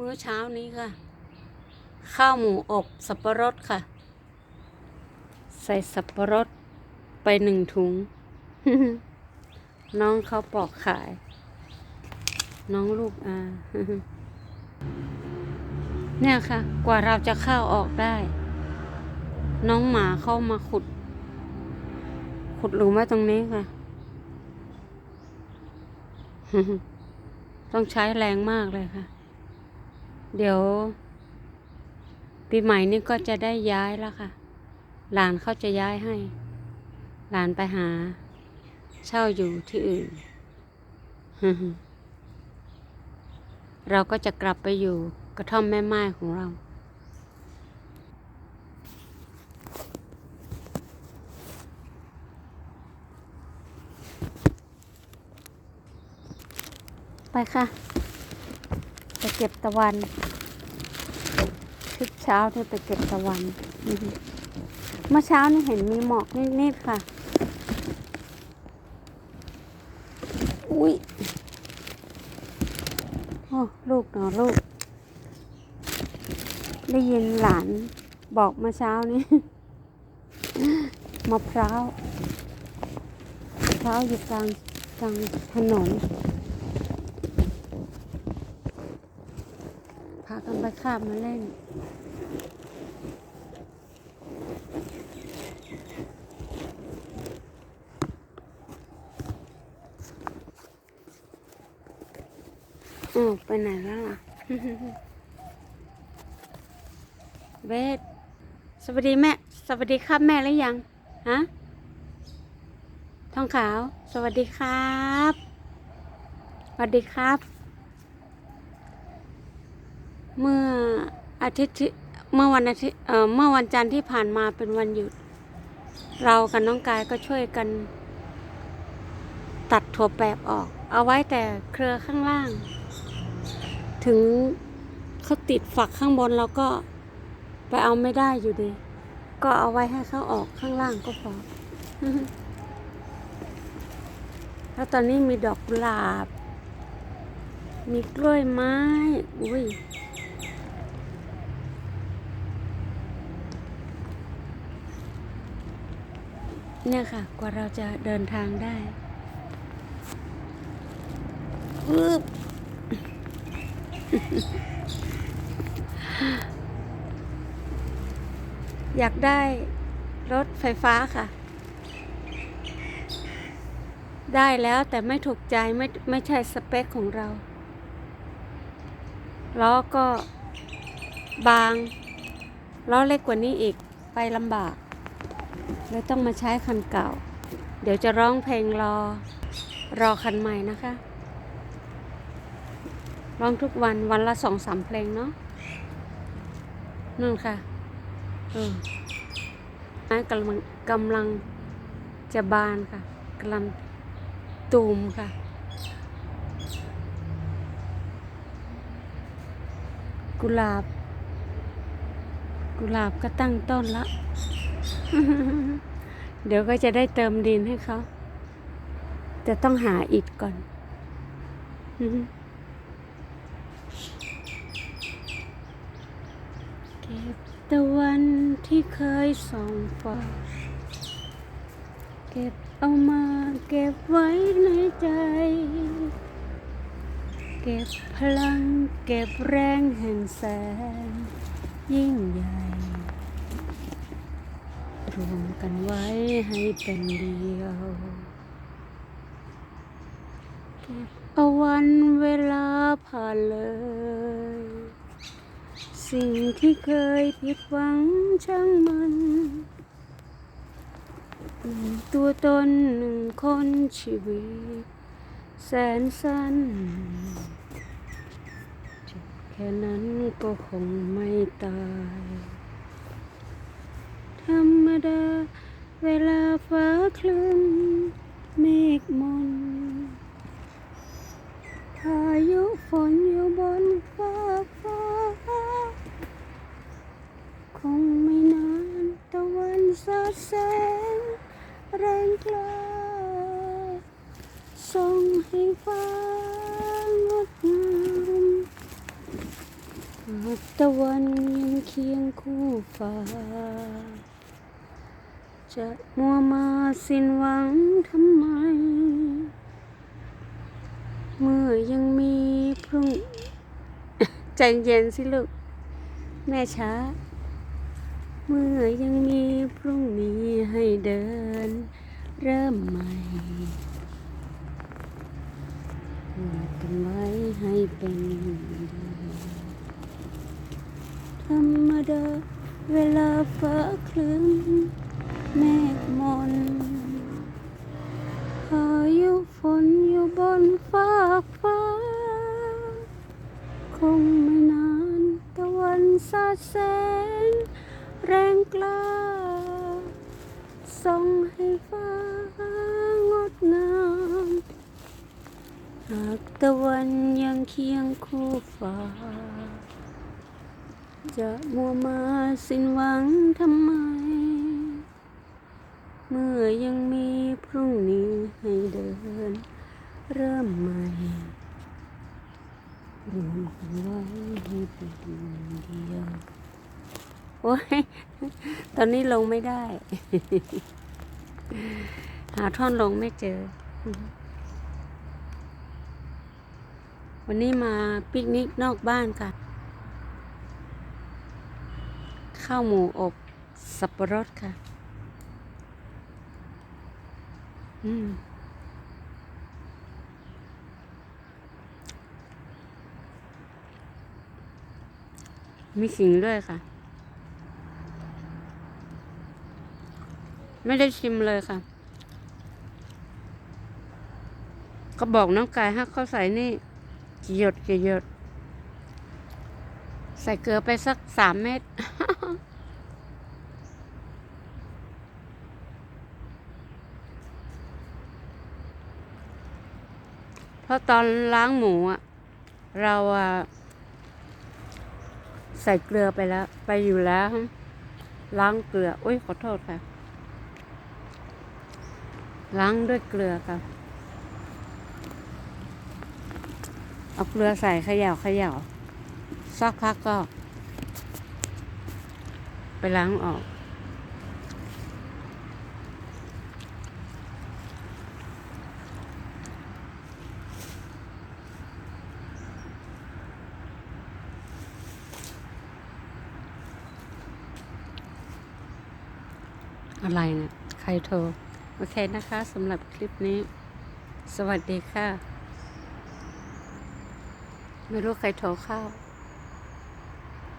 มื้อเช้านี้ค่ะ ข้าวหมูอบสับปะรดค่ะ ใส่สับปะรดไปหนึ่งถุง น้องเขาปอกขาย น้องลูกอาเนี่ยค่ะ กว่าเราจะข้าวออกได้ น้องหมาเข้ามาขุด ขุดหลุมไว้ตรงนี้ค่ะ ต้องใช้แรงมากเลยค่ะ เดี๋ยวปีใหม่นี้ก็จะได้ย้ายแล้วค่ะ หลานเขาจะย้ายให้ หลานไปหา เช่าอยู่ที่อื่น เราก็จะกลับไปอยู่กระท่อมแม่ไม้ของเรา ไปค่ะ เก็บตะวันทุกเช้าที่ไปเก็บตะวัน เมื่อเช้านี่เห็นมีหมอกนิดๆค่ะ อุ้ยโอ้ลูกเนาะลูก ได้ยินหลานบอกเมื่อเช้านี้มะพร้าวมะพร้าวอยู่กลางกลางถนน พากันไปคาบมาเล่น อ้าวไปไหนแล้วล่ะเวทสวัสดีแม่ สวัสดีครับแม่หรือยัง ฮะ ทองขาว สวัสดีครับ สวัสดีครับ เมื่ออาทิตย์ที่เมื่อวันอาทิตย์เอ่อเมื่อวันจันทร์ที่ผ่านมาเป็นวันหยุด เรากับน้องกายก็ช่วยกันตัดถั่วแปบออก เอาไว้แต่เครือข้างล่าง ถึงเขาติดฝักข้างบนเราก็ไปเอาไม่ได้อยู่ดี ก็เอาไว้ให้เขาออกข้างล่างก็พอแล้วตอนนี้มีดอกกุหลาบ มีกล้วยไม้ อุ้ย เนี่ยค่ะ กว่าเราจะเดินทางได้อึบอยากได้รถไฟฟ้าค่ะ ได้แล้วแต่ไม่ถูกใจไม่ไม่ใช่สเปคของเรา ล้อก็บาง ล้อเล็กกว่านี้อีกไปลำบาก เลยต้องมาใช้คันเก่า เดี๋ยวจะร้องเพลงรอ รอคันใหม่นะคะ ร้องทุกวันวันละสองสามเพลงเนาะนั่นค่ะเออไม้กำลังกำลังจะบานค่ะกำลังตูมค่ะกุหลาบ กุหลาบก็ตั้งต้นละ เดี๋ยวก็จะได้เติมดินให้เขาแต่ต้องหาอิฐก่อน เก็บตะวันที่เคยส่องฟ้าเก็บเอามาเก็บไว้ในใจ เก็บพลังเก็บแรงแห่งแสงยิ่งใหญ่ รวมกันไว้ให้เป็นเดียวเก็บเอาวันเวลาผ่านเลย สิ่งที่เคยผิดหวังช่างมันหนึ่งตัวตนหนึ่งคนชีวิต แสนสั้นเจ็บแค่นั้นก็คงไม่ตาย ดา เวลาฟ้าคลึ้มเมฆมนพายุฝนอยู่บนฟ้าฟ้า คงไม่นานตะวันสาดแสงแรงกล้าส่งให้ฟ้างดงามหากตะวันยังเคียงคู่ฟ้า จะมัวมาสิ้นหวังทำไม เมื่อยังมีพรุ่ง ใจเย็นสิลูก แม่ช้า เมื่อยังมีพรุ่งนี้ให้เดิน เริ่มใหม่วาดไว้ให้เป็นธรรมดาเวลาฟ้าคลึ้ม เมฆมนพายุฝนอยู่บนฟากฟ้า คงไม่นานตะวันสาดแสง แรงกล้าส่องให้ฟ้างดงามหากตะวันยังเคียงคู่ฟ้า จะมัวมาสิ้นหวังทำไม มื่อยังมีพรุ่งนี้ให้เดิน เริ่มใหม่รวมกันไว้ให้เป็นเดียว โอ้ย ตอนนี้ลงไม่ได้ หาท่อนลงไม่เจอ วันนี้มาปิกนิกนอกบ้านค่ะ ข้าวหมูอบสับปะรดค่ะ อืมมีขิงด้วยค่ะ ไม่ได้ชิมเลยค่ะ ก็บอกน้องกายให้เขาใส่นี่กี่หยดกี่หยด ใส่เกลือไปสักสามเม็ด เพราะตอนล้างหมูอะเราอะใส่เกลือไปแล้ว ไปอยู่แล้ว ล้างเกลืออุ้ยขอโทษค่ะ ล้างด้วยเกลือค่ะเอาเกลือใส่เขย่าเขย่าสักพักก็ ไปล้างออก อะไรเนะี่ยใครโทร โอเคนะคะสำหรับคลิปนี้ สวัสดีค่ะ ไม่รู้ใครโทรเข้า